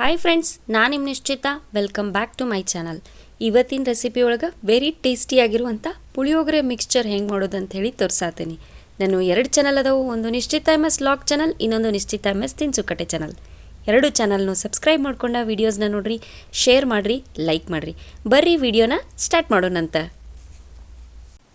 Hi friends ನಾನು ನಿಮ್ಮ ನಿಶ್ಚಿತ. Welcome back to my channel ಇವತ್ತಿನ ರೆಸಿಪಿ ಒಳಗೆ ವೆರಿ ಟೇಸ್ಟಿಯಾಗಿರುವಂಥ ಪುಳಿಯೋಗರೆ ಮಿಕ್ಸ್ಚರ್ ಹೆಂಗೆ ಮಾಡೋದು ಅಂತ ಹೇಳಿ ತೋರಿಸಾತೀನಿ. ನಾನು ಎರಡು ಚಾನಲ್ ಅದಾವು, ಒಂದು ನಿಶ್ಚಿತ ಎಂ ಎಸ್ ಲಾಗ್ ಚಾನಲ್ ಇನ್ನೊಂದು ನಿಶ್ಚಿತ ಎಂ ಎಸ್ ತಿನ್ಸುಕಟ್ಟೆ ಚಾನಲ್ ಎರಡು ಚಾನಲ್ನು ಸಬ್ಸ್ಕ್ರೈಬ್ ಮಾಡ್ಕೊಂಡ ವೀಡಿಯೋಸ್ನ ನೋಡ್ರಿ ಶೇರ್ ಮಾಡಿರಿ ಲೈಕ್ ಮಾಡಿರಿ. ಬರ್ರಿ ವಿಡಿಯೋನ ಸ್ಟಾರ್ಟ್ ಮಾಡೋಣಂತ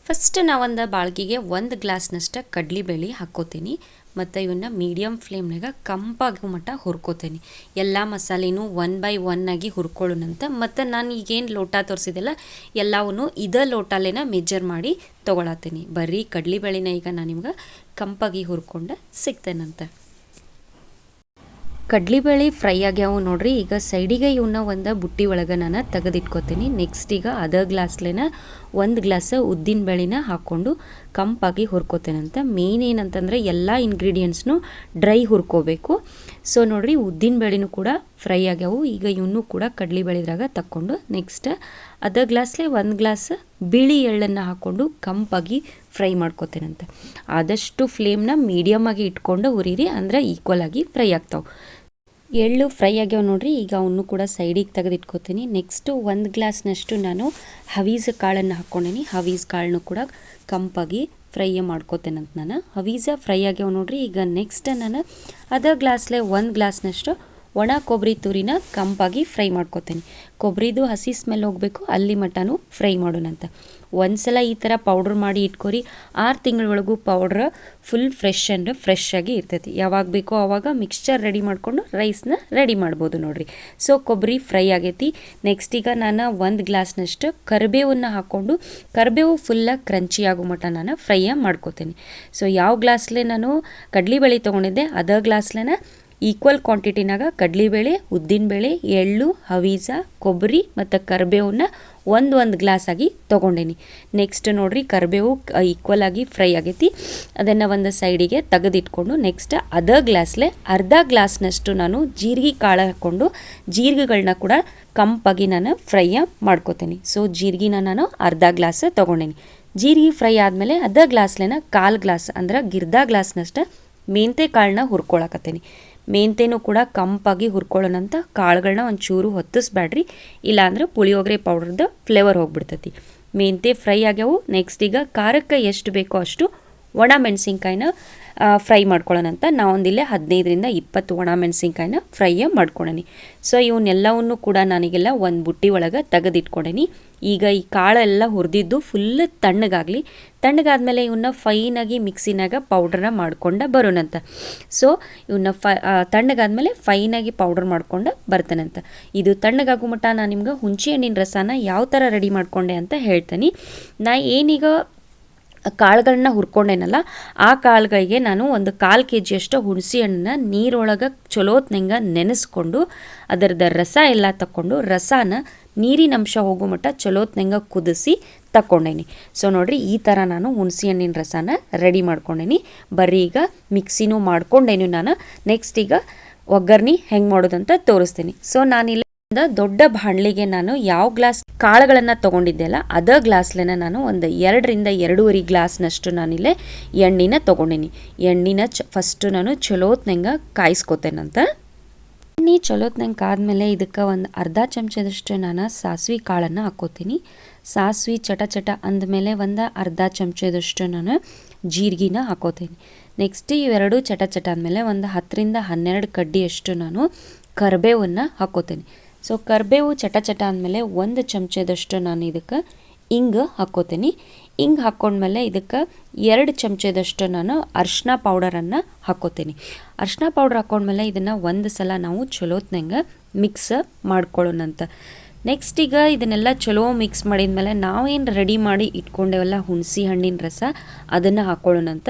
ಫಸ್ಟ್ ನಾವೊಂದು ಬಾಳ್ಗಿಗೆ ಒಂದು ಗ್ಲಾಸ್ನಷ್ಟು ಕಡ್ಲಿಬೇಳೆ ಹಾಕ್ಕೋತೀನಿ. ಮತ್ತು ಇವನ್ನ ಮೀಡಿಯಮ್ ಫ್ಲೇಮ್ನಾಗ ಕಂಪಾಗೋ ಮಟ್ಟ ಹುರ್ಕೋತೇನೆ. ಎಲ್ಲ ಮಸಾಲೆನೂ ಒನ್ ಬೈ ಒನ್ ಆಗಿ ಹುರ್ಕೊಳ್ಳೋಣಂತ ಮತ್ತು ನಾನು ಈಗೇನು ಲೋಟ ತೋರಿಸಿದೆಲ್ಲ ಎಲ್ಲವನ್ನು ಇದೇ ಲೋಟಲೇನ ಮೆಜರ್ ಮಾಡಿ ತೊಗೊಳತ್ತೀನಿ. ಬರೀ ಕಡ್ಲಿಬೇಳೆನ ಈಗ ನಾನು ನಿಮ್ಗೆ ಕಂಪಾಗಿ ಹುರ್ಕೊಂಡು ಸಿಗ್ತೇನಂತ. ಕಡ್ಲಿಬೇಳೆ ಫ್ರೈ ಆಗ್ಯಾವು ನೋಡ್ರಿ, ಈಗ ಸೈಡಿಗೆ ಇವನ್ನ ಒಂದು ಬುಟ್ಟಿ ಒಳಗೆ ನಾನು ತೆಗೆದಿಟ್ಕೋತೀನಿ. ನೆಕ್ಸ್ಟ್ ಈಗ ಅದ ಗ್ಲಾಸ್ಲೇನ ಒಂದು ಗ್ಲಾಸ್ ಉದ್ದಿನ ಬೇಳೆನ ಹಾಕ್ಕೊಂಡು ಕಂಪಾಗಿ ಹುರ್ಕೋತೇನಂತ. ಮೇನ್ ಏನಂತಂದರೆ ಎಲ್ಲ ಇಂಗ್ರೀಡಿಯೆಂಟ್ಸ್ನು ಡ್ರೈ ಹುರ್ಕೋಬೇಕು. ಸೊ ನೋಡಿರಿ ಉದ್ದಿನ ಬೇಳೆನೂ ಕೂಡ ಫ್ರೈ ಆಗ್ಯಾವು. ಈಗ ಇವನ್ನೂ ಕೂಡ ಕಡ್ಲಿ ಬೆಳೆದ್ರಾಗ ತಕ್ಕೊಂಡು ನೆಕ್ಸ್ಟ್ ಅದ ಗ್ಲಾಸ್ಲೇ ಒಂದು ಗ್ಲಾಸ್ ಬಿಳಿ ಎಳ್ಳನ್ನು ಹಾಕ್ಕೊಂಡು ಕಂಪಾಗಿ ಫ್ರೈ ಮಾಡ್ಕೋತೇನಂತೆ. ಆದಷ್ಟು ಫ್ಲೇಮ್ನ ಮೀಡಿಯಮ್ ಆಗಿ ಇಟ್ಕೊಂಡು ಉರಿರಿ ಅಂದ್ರೆ ಈಕ್ವಲ್ ಆಗಿ ಫ್ರೈ ಆಗ್ತಾವೆ. ಎಳ್ಳು ಫ್ರೈ ಆಗ್ಯಾವ ನೋಡ್ರಿ, ಈಗ ಅವನು ಕೂಡ ಸೈಡಿಗೆ ತೆಗೆದಿಟ್ಕೋತೀನಿ. ನೆಕ್ಸ್ಟು ಒಂದು ಗ್ಲಾಸ್ನಷ್ಟು ನಾನು ಹವೀಸ್ ಕಾಳನ್ನು ಹಾಕ್ಕೊಂಡೀನಿ. ಹವೀಸ್ ಕಾಳನ್ನು ಕೂಡ ಕಂಪಾಗಿ ಫ್ರೈ ಮಾಡ್ಕೋತೇನಂತ ನಾನು. ಹವೀಸ ಫ್ರೈ ಆಗ್ಯಾವ ನೋಡ್ರಿ, ಈಗ ನೆಕ್ಸ್ಟ್ ನಾನು ಅದ ಗ್ಲಾಸ್ಲೆ ಒಂದು ಗ್ಲಾಸ್ನಷ್ಟು ಒಣ ಕೊಬ್ಬರಿ ತುರಿನ ಕಂಪಾಗಿ ಫ್ರೈ ಮಾಡ್ಕೊತೀನಿ. ಕೊಬ್ಬರಿದು ಹಸಿ ಸ್ಮೆಲ್ ಹೋಗಬೇಕು, ಅಲ್ಲಿ ಮಟನು ಫ್ರೈ ಮಾಡೋಣಂತ ಒಂದ್ಸಲ ಈ ಥರ ಪೌಡ್ರ್ ಮಾಡಿ ಇಟ್ಕೊರಿ, ಆರು ತಿಂಗಳೊಳಗೂ powder full fresh and fresh ಆಗಿ ಇರ್ತೈತಿ. ಯಾವಾಗ ಬೇಕೋ ಆವಾಗ ಮಿಕ್ಸ್ಚರ್ ರೆಡಿ ಮಾಡಿಕೊಂಡು ರೈಸ್ನ ರೆಡಿ ಮಾಡ್ಬೋದು ನೋಡಿರಿ. ಸೊ ಕೊಬ್ಬರಿ ಫ್ರೈ ಆಗೈತಿ. ನೆಕ್ಸ್ಟ್ ಈಗ ನಾನು ಒಂದು ಗ್ಲಾಸ್ನಷ್ಟು ಕರಿಬೇವನ್ನು ಹಾಕ್ಕೊಂಡು, ಕರಿಬೇವು ಫುಲ್ಲಾಗಿ ಕ್ರಂಚಿ ಆಗೋ ಮಟ್ಟ ನಾನು ಫ್ರೈಯ ಮಾಡ್ಕೋತೀನಿ. ಸೊ ಯಾವ ಗ್ಲಾಸ್ಲೆ ನಾನು ಕಡ್ಲಿಬೇಳೆ ತೊಗೊಂಡಿದ್ದೆ, ಅದ ಗ್ಲಾಸ್ಲೆನ ಈಕ್ವಲ್ ಕ್ವಾಂಟಿಟಿನಾಗ ಕಡ್ಲಿಬೇಳೆ ಉದ್ದಿನಬೇಳೆ ಎಳ್ಳು ಹವೀಜ ಕೊಬ್ಬರಿ ಮತ್ತು ಕರಿಬೇವನ್ನ ಒಂದು ಒಂದು ಗ್ಲಾಸ್ ಆಗಿ ತೊಗೊಂಡೇನಿ. ನೆಕ್ಸ್ಟ್ ನೋಡಿರಿ, ಕರಿಬೇವು ಈಕ್ವಲ್ ಆಗಿ ಫ್ರೈ ಆಗೈತಿ. ಅದನ್ನು ಒಂದು ಸೈಡಿಗೆ ತೆಗೆದಿಟ್ಕೊಂಡು ನೆಕ್ಸ್ಟ್ ಅದ ಗ್ಲಾಸ್ಲೆ ಅರ್ಧ ಗ್ಲಾಸ್ನಷ್ಟು ನಾನು ಜೀರಿಗೆ ಕಾಳು ಹಾಕ್ಕೊಂಡು ಜೀರಿಗೆಗಳನ್ನ ಕೂಡ ಕಂಪಾಗಿ ನಾನು ಫ್ರೈ ಮಾಡ್ಕೋತೀನಿ. ಸೊ ಜೀರಿಗೆನ ನಾನು ಅರ್ಧ ಗ್ಲಾಸ್ ತೊಗೊಂಡೇನಿ. ಜೀರಿಗೆ ಫ್ರೈ ಆದಮೇಲೆ ಅರ್ಧ ಗ್ಲಾಸ್ಲೆನ ಕಾಲು ಗ್ಲಾಸ್ ಅಂದ್ರೆ ಗಿರ್ದ ಗ್ಲಾಸ್ನಷ್ಟು ಮೆಂತೆ ಕಾಳನ್ನ ಹುರ್ಕೊಳಕತ್ತೀನಿ. ಮೆಂತೆನೂ ಕೂಡ ಕಂಪಾಗಿ ಹುರ್ಕೊಳ್ಳೋಣಂಥ ಕಾಳುಗಳನ್ನ ಒಂಚೂರು ಹೊತ್ತಿಸ್ಬೇಡ್ರಿ ಇಲ್ಲಾಂದ್ರೆ ಪುಳಿಯೋಗರೆ ಪೌಡ್ರದ್ದು ಫ್ಲೇವರ್ ಹೋಗ್ಬಿಡ್ತೈತಿ. ಮೆಂತೆ ಫ್ರೈ ಆಗ್ಯಾವು ನೆಕ್ಸ್ಟ್ ಈಗ ಖಾರಕ್ಕೆ ಎಷ್ಟು ಬೇಕೋ ಅಷ್ಟು ಒಣ ಮೆಣಸಿನ್ಕಾಯಿನ ಫ್ರೈ ಮಾಡ್ಕೊಳ್ಳೋಣಂತ ನಾವೊಂದಿಲ್ಲೇ ಹದಿನೈದರಿಂದ ಇಪ್ಪತ್ತು ಒಣ ಮೆಣಸಿನ್ಕಾಯಿನ ಫ್ರೈ ಮಾಡ್ಕೊಳನಿ. ಸೊ ಇವನ್ನೆಲ್ಲವನ್ನು ಕೂಡ ನನಗೆಲ್ಲ ಒಂದು ಬುಟ್ಟಿ ಒಳಗೆ ತೆಗೆದಿಟ್ಕೊಂಡೇನಿ. ಈಗ ಈ ಕಾಳೆಲ್ಲ ಹುರಿದಿದ್ದು ಫುಲ್ ತಣ್ಣಗಾಗಲಿ. ತಣ್ಣಗಾದ್ಮೇಲೆ ಇವನ್ನ ಫೈನಾಗಿ ಮಿಕ್ಸಿನಾಗ ಪೌಡ್ರನ್ನ ಮಾಡ್ಕೊಂಡು ಬರೋಣಂತ. ಸೊ ಇವನ್ನ ಫ ತಣ್ಣಗಾದ್ಮೇಲೆ ಫೈನಾಗಿ ಪೌಡ್ರ್ ಮಾಡ್ಕೊಂಡು ಬರ್ತಾನಂತ. ಇದು ತಣ್ಣಗಾಗೋ ಮಟ್ಟ ನಾನು ನಿಮ್ಗೆ ಹುಣಸೆ ಹಣ್ಣಿನ ರಸನ ಯಾವ ಥರ ರೆಡಿ ಮಾಡ್ಕೊಂಡೆ ಅಂತ ಹೇಳ್ತೀನಿ. ನಾ ಏನೀಗ ಕಾಳುಗಳನ್ನ ಹುರ್ಕೊಂಡೇನಲ್ಲ, ಆ ಕಾಳುಗಳಿಗೆ ನಾನು ಒಂದು ಕಾಲು ಕೆ ಜಿಯಷ್ಟು ಹುಣಸೆ ಹಣ್ಣನ್ನ ನೀರೊಳಗೆ ಚಲೋತ್ನಂಗ ನೆನೆಸ್ಕೊಂಡು, ಅದರದ ರಸ ಎಲ್ಲ ತಕ್ಕೊಂಡು, ರಸನ ನೀರಿನಂಶ ಹೋಗೋ ಮಟ್ಟ ಚಲೋತ್ನಂಗ ಕುದಿಸಿ ತಕ್ಕೊಂಡೇನಿ. ಸೊ ನೋಡಿರಿ, ಈ ಥರ ನಾನು ಹುಣಸೆ ಹಣ್ಣಿನ ರಸನ ರೆಡಿ ಮಾಡ್ಕೊಂಡೇನಿ. ಬರೀ ಈಗ ಮಿಕ್ಸಿನೂ ಮಾಡ್ಕೊಂಡೇನಿ ನಾನು. ನೆಕ್ಸ್ಟ್ ಈಗ ಒಗ್ಗರ್ನಿ ಹೆಂಗೆ ಮಾಡೋದಂತ ತೋರಿಸ್ತೀನಿ. ಸೊ ನಾನಿಲ್ಲ ದೊಡ್ಡ ಬಾಣಲಿಗೆ ನಾನು ಯಾವ ಗ್ಲಾಸ್ ಕಾಳುಗಳನ್ನು ತೊಗೊಂಡಿದ್ದೆಲ್ಲ ಅದ ಗ್ಲಾಸ್ಲೆನ ನಾನು ಒಂದು ಎರಡರಿಂದ ಎರಡೂವರೆ ಗ್ಲಾಸ್ನಷ್ಟು ನಾನಿಲ್ಲೇ ಎಣ್ಣಿನ ತಗೊಂಡೀನಿ. ಎಣ್ಣಿನ ಚ ಫಸ್ಟು ನಾನು ಚಲೋತ್ನಂಗೆ ಕಾಯಿಸ್ಕೋತೇನಂತ ಎಣ್ಣೆ ಚಲೋತ್ನಂಗೆ ಕಾದ್ಮೇಲೆ ಇದಕ್ಕೆ ಒಂದು ಅರ್ಧ ಚಮಚದಷ್ಟು ನಾನು ಸಾಸಿವೆ ಕಾಳನ್ನು ಹಾಕೋತೀನಿ ಸಾಸಿವೆ ಚಟ ಚಟ ಅಂದಮೇಲೆ ಒಂದು ಅರ್ಧ ಚಮಚದಷ್ಟು ನಾನು ಜೀರಿಗೆನ ಹಾಕೋತೀನಿ ನೆಕ್ಸ್ಟ್ ಇವೆರಡು ಚಟ ಚಟ ಅಂದಮೇಲೆ ಒಂದು ಹತ್ತರಿಂದ ಹನ್ನೆರಡು ಕಡ್ಡಿಯಷ್ಟು ನಾನು ಕರಿಬೇವನ್ನು ಹಾಕೋತೀನಿ ಸೊ ಕರಿಬೇವು ಚಟ ಚಟ ಅಂದಮೇಲೆ ಒಂದು ಚಮಚದಷ್ಟು ನಾನು ಇದಕ್ಕೆ ಇಂಗು ಹಾಕೋತೀನಿ ಇಂಗು ಹಾಕ್ಕೊಂಡ್ಮೇಲೆ ಇದಕ್ಕೆ ಎರಡು ಚಮಚದಷ್ಟು ನಾನು ಅರ್ಶಿನ ಪೌಡರನ್ನು ಹಾಕ್ಕೋತೀನಿ. ಅರ್ಶಿನ ಪೌಡ್ರ್ ಹಾಕ್ಕೊಂಡ್ಮೇಲೆ ಇದನ್ನು ಒಂದು ಸಲ ನಾವು ಚಲೋತ್ನಂಗೆ ಮಿಕ್ಸ್ ಮಾಡ್ಕೊಳ್ಳೋಣಂತ. ನೆಕ್ಸ್ಟ್ ಈಗ ಇದನ್ನೆಲ್ಲ ಚಲೋ ಮಿಕ್ಸ್ ಮಾಡಿದ್ಮೇಲೆ ನಾವೇನು ರೆಡಿ ಮಾಡಿ ಇಟ್ಕೊಂಡೇವಲ್ಲ ಹುಣಸಿ ಹಣ್ಣಿನ ರಸ, ಅದನ್ನು ಹಾಕ್ಕೊಳ್ಳೋಣಂತ.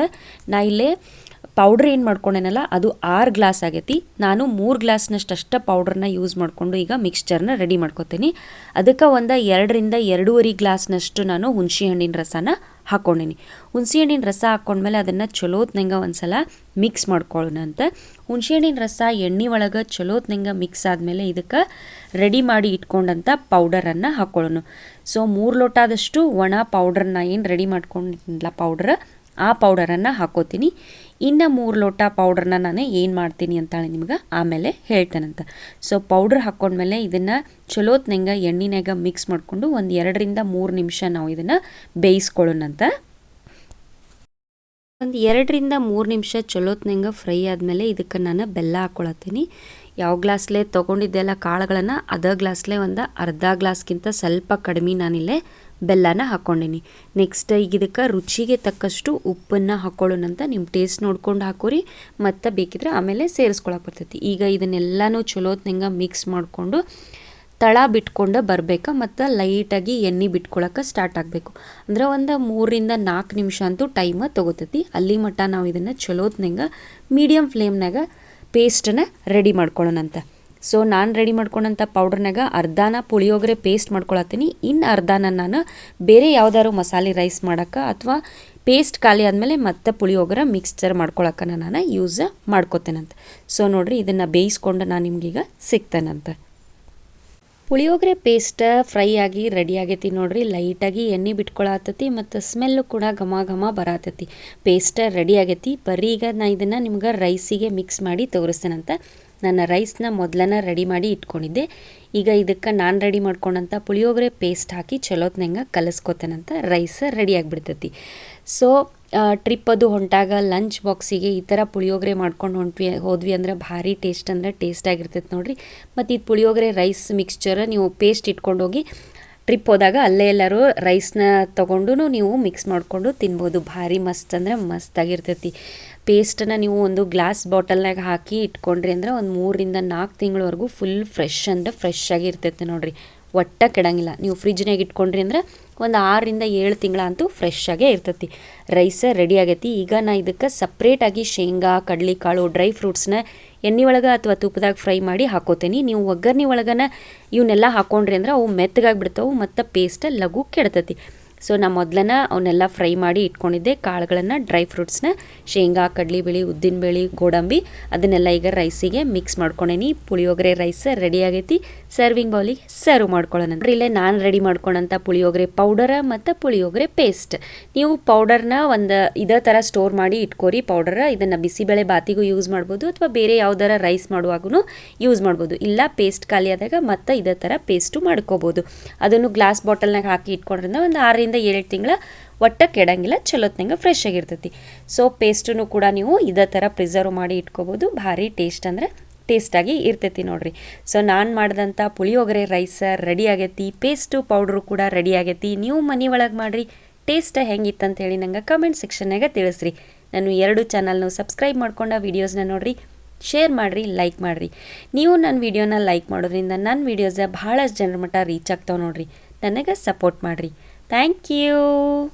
ನಾ ಇಲ್ಲೇ ಪೌಡ್ರ್ ಏನು ಮಾಡ್ಕೊಂಡೇನಲ್ಲ, ಅದು ಆರು ಗ್ಲಾಸ್ ಆಗೈತಿ. ನಾನು ಮೂರು ಗ್ಲಾಸ್ನಷ್ಟು ಅಷ್ಟ ಪೌಡ್ರನ್ನ ಯೂಸ್ ಮಾಡಿಕೊಂಡು ಈಗ ಮಿಕ್ಸ್ಚರ್ನ ರೆಡಿ ಮಾಡ್ಕೊತೀನಿ. ಅದಕ್ಕೆ ಒಂದು ಎರಡರಿಂದ ಎರಡೂವರೆ ಗ್ಲಾಸ್ನಷ್ಟು ನಾನು ಹುಣಸೆ ಹಣ್ಣಿನ ರಸನ ಹಾಕ್ಕೊಂಡೀನಿ ಹುಣಸೆ ಹಣ್ಣಿನ ರಸ ಹಾಕ್ಕೊಂಡ್ಮೇಲೆ ಅದನ್ನು ಚಲೋತ್ನಂಗೆ ಒಂದು ಸಲ ಮಿಕ್ಸ್ ಮಾಡ್ಕೊಳ್ಳೋಣ ಅಂತ. ಹುಣಸೆ ಹಣ್ಣಿನ ರಸ ಎಣ್ಣೆ ಒಳಗೆ ಚಲೋತ್ನಂಗ ಮಿಕ್ಸ್ ಆದಮೇಲೆ ಇದಕ್ಕೆ ರೆಡಿ ಮಾಡಿ ಇಟ್ಕೊಂಡಂಥ ಪೌಡರನ್ನು ಹಾಕ್ಕೊಳ್ಳೋಣ ಸೊ ಮೂರು ಲೋಟದಷ್ಟು ಒಣ ಪೌಡ್ರನ್ನ ಏನು ರೆಡಿ ಮಾಡ್ಕೊಂಡಿಲ್ಲ ಪೌಡ್ರ್ ಆ ಪೌಡರನ್ನು ಹಾಕೋತೀನಿ. ಇನ್ನು ಮೂರು ಲೋಟ ಪೌಡರ್ನ ನಾನು ಏನು ಮಾಡ್ತೀನಿ ಅಂತಾಳೆ ನಿಮ್ಗೆ ಆಮೇಲೆ ಹೇಳ್ತೇನಂತ. ಸೊ ಪೌಡ್ರ್ ಹಾಕ್ಕೊಂಡ್ಮೇಲೆ ಇದನ್ನು ಚಲೋತ್ನಂಗೆ ಎಣ್ಣಿನಾಗ ಮಿಕ್ಸ್ ಮಾಡಿಕೊಂಡು ಒಂದು ಎರಡರಿಂದ ಮೂರು ನಿಮಿಷ ನಾವು ಇದನ್ನು ಬೇಯಿಸ್ಕೊಳ್ಳೋಣಂತ. ಒಂದು ಎರಡರಿಂದ ಮೂರು ನಿಮಿಷ ಚಲೋತ್ನಂಗೆ ಫ್ರೈ ಆದಮೇಲೆ ಇದಕ್ಕೆ ನಾನು ಬೆಲ್ಲ ಹಾಕ್ಕೊಳತ್ತೀನಿ ಯಾವ ಗ್ಲಾಸ್ಲೇ ತೊಗೊಂಡಿದ್ದೆಲ್ಲ ಕಾಳುಗಳನ್ನು ಅದ ಗ್ಲಾಸ್ಲೇ ಒಂದು ಅರ್ಧ ಗ್ಲಾಸ್ಗಿಂತ ಸ್ವಲ್ಪ ಕಡಿಮೆ ನಾನಿಲ್ಲೇ ಬೆಲ್ಲನ ಹಾಕ್ಕೊಂಡೀನಿ ನೆಕ್ಸ್ಟ್ ಈಗ ಇದಕ್ಕೆ ರುಚಿಗೆ ತಕ್ಕಷ್ಟು ಉಪ್ಪನ್ನು ಹಾಕ್ಕೊಳ್ಳೋಣಂತ ನಿಮ್ಮ ಟೇಸ್ಟ್ ನೋಡ್ಕೊಂಡು ಹಾಕೋರಿ, ಮತ್ತು ಬೇಕಿದ್ರೆ ಆಮೇಲೆ ಸೇರಿಸ್ಕೊಳಕ್ಕೆ ಬರ್ತೈತಿ. ಈಗ ಇದನ್ನೆಲ್ಲನೂ ಚಲೋತ್ನಂಗೆ ಮಿಕ್ಸ್ ಮಾಡಿಕೊಂಡು ತಳ ಬಿಟ್ಕೊಂಡು ಬರಬೇಕು, ಮತ್ತು ಲೈಟಾಗಿ ಎಣ್ಣೆ ಬಿಟ್ಕೊಳಕ್ಕೆ ಸ್ಟಾರ್ಟ್ ಆಗಬೇಕು. ಅಂದ್ರೆ ಒಂದು ಮೂರರಿಂದ ನಾಲ್ಕು ನಿಮಿಷ ಅಂತೂ ಟೈಮ್ ತೊಗೋತೈತಿ. ಅಲ್ಲಿ ಮಟ್ಟ ನಾವು ಇದನ್ನು ಚಲೋತ್ನಂಗೆ ಮೀಡಿಯಮ್ ಫ್ಲೇಮ್ನಾಗ ಪೇಸ್ಟನ್ನು ರೆಡಿ ಮಾಡ್ಕೊಳ್ಳೋಣಂತ ಸೊ ನಾನು ರೆಡಿ ಮಾಡ್ಕೊಂಡಂಥ ಪೌಡ್ರ್ನಾಗ ಅರ್ಧಾನ ಪುಳಿಯೋಗರೆ ಪೇಸ್ಟ್ ಮಾಡ್ಕೊಳತ್ತೀನಿ. ಇನ್ನು ಅರ್ಧಾನ ನಾನು ಬೇರೆ ಯಾವ್ದಾದ್ರು ಮಸಾಲೆ ರೈಸ್ ಮಾಡೋಕ್ಕೆ ಅಥವಾ ಪೇಸ್ಟ್ ಖಾಲಿ ಆದಮೇಲೆ ಮತ್ತೆ ಪುಳಿಯೋಗರ ಮಿಕ್ಸ್ಚರ್ ಮಾಡ್ಕೊಳಕ್ಕೆ ನಾನು ಯೂಸ್ ಮಾಡ್ಕೋತೇನಂತ. ಸೊ ನೋಡಿರಿ ಇದನ್ನು ಬೇಯಿಸ್ಕೊಂಡು ನಾನು ನಿಮಗೀಗ ಸಿಗ್ತೇನಂತ. ಪುಳಿಯೋಗರೆ ಪೇಸ್ಟ್ ಫ್ರೈ ಆಗಿ ರೆಡಿ ಆಗೈತಿ ನೋಡ್ರಿ. ಲೈಟಾಗಿ ಎಣ್ಣೆ ಬಿಟ್ಕೊಳತ್ತತಿ ಮತ್ತು ಸ್ಮೆಲ್ಲು ಕೂಡ ಘಮ ಘಮ ಬರತೈತಿ. ಪೇಸ್ಟ್ ರೆಡಿ ಆಗೈತಿ. ಬರೀ ಈಗ ನಾ ಇದನ್ನು ನಿಮ್ಗೆ ರೈಸಿಗೆ ಮಿಕ್ಸ್ ಮಾಡಿ ತೋರಿಸ್ತೇನಂತ. ನನ್ನ ರೈಸ್ನ ಮೊದಲನ ರೆಡಿ ಮಾಡಿ ಇಟ್ಕೊಂಡಿದ್ದೆ. ಈಗ ಇದಕ್ಕೆ ನಾನು ರೆಡಿ ಮಾಡ್ಕೊಂಡಂಥ ಪುಳಿಯೋಗರೆ ಪೇಸ್ಟ್ ಹಾಕಿ ಚಲೋತ್ನಂಗೆ ಕಲಿಸ್ಕೊತೇನಂತ ರೈಸ್ ರೆಡಿ ಆಗಿಬಿಡ್ತೈತಿ. ಸೊ ಟ್ರಿಪ್ ಅದು ಹೊಂಟಾಗ ಲಂಚ್ ಬಾಕ್ಸಿಗೆ ಈ ಥರ ಪುಳಿಯೋಗರೆ ಮಾಡ್ಕೊಂಡು ಹೊಂಟ್ವಿ, ಹೋದ್ವಿ ಅಂದ್ರೆ ಭಾರಿ ಟೇಸ್ಟ್ ಅಂದರೆ ಟೇಸ್ಟ್ ಆಗಿರ್ತೈತೆ ನೋಡಿರಿ. ಮತ್ತು ಇದು ಪುಳಿಯೋಗರೆ ರೈಸ್ ಮಿಕ್ಸ್ಚರ್ ನೀವು ಪೇಸ್ಟ್ ಇಟ್ಕೊಂಡೋಗಿ ಟ್ರಿಪ್ ಹೋದಾಗ ಅಲ್ಲೇ ಎಲ್ಲರೂ ರೈಸ್ನ ತೊಗೊಂಡು ನೀವು ಮಿಕ್ಸ್ ಮಾಡಿಕೊಂಡು ತಿನ್ಬೋದು. ಭಾರಿ ಮಸ್ತ್ ಅಂದರೆ ಮಸ್ತಾಗಿರ್ತೈತಿ ಪೇಸ್ಟನ್ನ ನೀವು ಒಂದು ಗ್ಲಾಸ್ ಬಾಟಲ್ನಾಗ ಹಾಕಿ ಇಟ್ಕೊಂಡ್ರಿ ಅಂದ್ರೆ ಒಂದು ಮೂರರಿಂದ ನಾಲ್ಕು ತಿಂಗಳವರೆಗೂ ಫುಲ್ ಫ್ರೆಶ್ ಅಂದರೆ ಫ್ರೆಶ್ ಆಗಿರ್ತೈತೆ ನೋಡಿರಿ. ಒಟ್ಟ ಕೆಡಂಗಿಲ್ಲ. ನೀವು ಫ್ರಿಜ್ನಾಗ ಇಟ್ಕೊಂಡ್ರಿ ಅಂದ್ರೆ ಒಂದು ಆರರಿಂದ ಏಳು ತಿಂಗಳ ಅಂತೂ ಫ್ರೆಶ್ ಆಗೇ ಇರ್ತೈತಿ. ರೈಸ ರೆಡಿ ಆಗೈತಿ. ಈಗ ನಾ ಇದಕ್ಕೆ ಸಪ್ರೇಟಾಗಿ ಶೇಂಗಾ ಕಡಲೆಕಾಳು ಡ್ರೈ ಫ್ರೂಟ್ಸ್ನ ಎಣ್ಣೆ ಒಳಗೆ ಅಥವಾ ತುಪ್ಪದಾಗ ಫ್ರೈ ಮಾಡಿ ಹಾಕೋತೀನಿ. ನೀವು ಒಗ್ಗರಣೆ ಒಳಗನ ಇವನ್ನೆಲ್ಲ ಹಾಕೊಂಡ್ರಿ ಅಂದ್ರೆ ಅವು ಮೆತ್ತಗಾಗ್ಬಿಡ್ತಾವೆ ಮತ್ತು ಪೇಸ್ಟ್ ಲಘು ಕೆಡ್ತೈತಿ. ಸೊ ನಾ ಮೊದಲನ ಅವನ್ನೆಲ್ಲ ಫ್ರೈ ಮಾಡಿ ಇಟ್ಕೊಂಡಿದ್ದೆ. ಕಾಳುಗಳನ್ನು, ಡ್ರೈ ಫ್ರೂಟ್ಸ್ನ, ಶೇಂಗಾ, ಕಡಲೆಬೇಳೆ, ಉದ್ದಿನಬೇಳೆ, ಗೋಡಂಬಿ, ಅದನ್ನೆಲ್ಲ ಈಗ ರೈಸಿಗೆ ಮಿಕ್ಸ್ ಮಾಡ್ಕೊಂಡೇನಿ. ಪುಳಿಯೋಗರೆ ರೈಸ್ ರೆಡಿ ಆಗೈತಿ. ಸರ್ವಿಂಗ್ ಬೌಲಿಗೆ ಸರ್ವ್ ಮಾಡ್ಕೊಳ್ಳೋಣ ಇಲ್ಲೇ ನಾನು ರೆಡಿ ಮಾಡ್ಕೊಂಡಂಥ ಪುಳಿಯೋಗರೆ ಪೌಡರ ಮತ್ತು ಪುಳಿಯೋಗರೆ ಪೇಸ್ಟ್ ನೀವು ಪೌಡರ್ನ ಒಂದು ಇದೇ ಥರ ಸ್ಟೋರ್ ಮಾಡಿ ಇಟ್ಕೋರಿ ಪೌಡರ ಇದನ್ನು ಬಿಸಿಬೇಳೆ ಬಾತಿಗೂ ಯೂಸ್ ಮಾಡ್ಬೋದು ಅಥವಾ ಬೇರೆ ಯಾವ್ದಾರ ರೈಸ್ ಮಾಡುವಾಗೂ ಯೂಸ್ ಮಾಡ್ಬೋದು. ಇಲ್ಲ ಪೇಸ್ಟ್ ಖಾಲಿ ಆದಾಗ ಮತ್ತೆ ಇದೇ ಥರ ಪೇಸ್ಟು ಮಾಡ್ಕೋಬೋದು. ಅದನ್ನು ಗ್ಲಾಸ್ ಬಾಟಲ್ನಾಗ ಹಾಕಿ ಇಟ್ಕೊಂಡ್ರಿಂದ ಒಂದು ಆರರಿಂದ ಏಳು ತಿಂಗಳ ಒಟ್ಟ ಕೆಡಂಗಿಲ್ಲ ಚಲೋತ್ನಂಗೆ ಫ್ರೆಶ್ ಆಗಿರ್ತೈತಿ. ಸೊ ಪೇಸ್ಟನ್ನು ಕೂಡ ನೀವು ಇದೇ ಥರ ಪ್ರಿಸರ್ವ್ ಮಾಡಿ ಇಟ್ಕೋಬೋದು. ಭಾರಿ ಟೇಸ್ಟ್ ಅಂದರೆ ಟೇಸ್ಟಾಗಿ ಇರ್ತೈತಿ ನೋಡ್ರಿ. ಸೊ ನಾನು ಮಾಡಿದಂಥ ಪುಳಿಯೋಗರೆ ರೈಸ ರೆಡಿ ಆಗೈತಿ. ಪೇಸ್ಟು ಪೌಡ್ರು ಕೂಡ ರೆಡಿ ಆಗೈತಿ. ನೀವು ಮನೆ ಒಳಗೆ ಮಾಡಿರಿ ಟೇಸ್ಟ್ ಹೆಂಗಿತ್ತಂತ ಹೇಳಿ ನಂಗೆ ಕಮೆಂಟ್ ಸೆಕ್ಷನ್ನಾಗ ತಿಳಿಸ್ರಿ. ನಾನು ಎರಡು ಚಾನಲ್ನು ಸಬ್ಸ್ಕ್ರೈಬ್ ಮಾಡ್ಕೊಂಡ ವೀಡಿಯೋಸ್ನ ನೋಡ್ರಿ ಶೇರ್ ಮಾಡಿರಿ ಲೈಕ್ ಮಾಡಿರಿ. ನೀವು ನನ್ನ ವೀಡಿಯೋನ ಲೈಕ್ ಮಾಡೋದ್ರಿಂದ ನನ್ನ ವೀಡಿಯೋಸ ಭಾಳಷ್ಟು ಜನರ ಮಟ್ಟ ರೀಚ್ ಆಗ್ತಾವೆ ನೋಡಿರಿ. ನನಗೆ ಸಪೋರ್ಟ್ ಮಾಡಿರಿ. Thank you.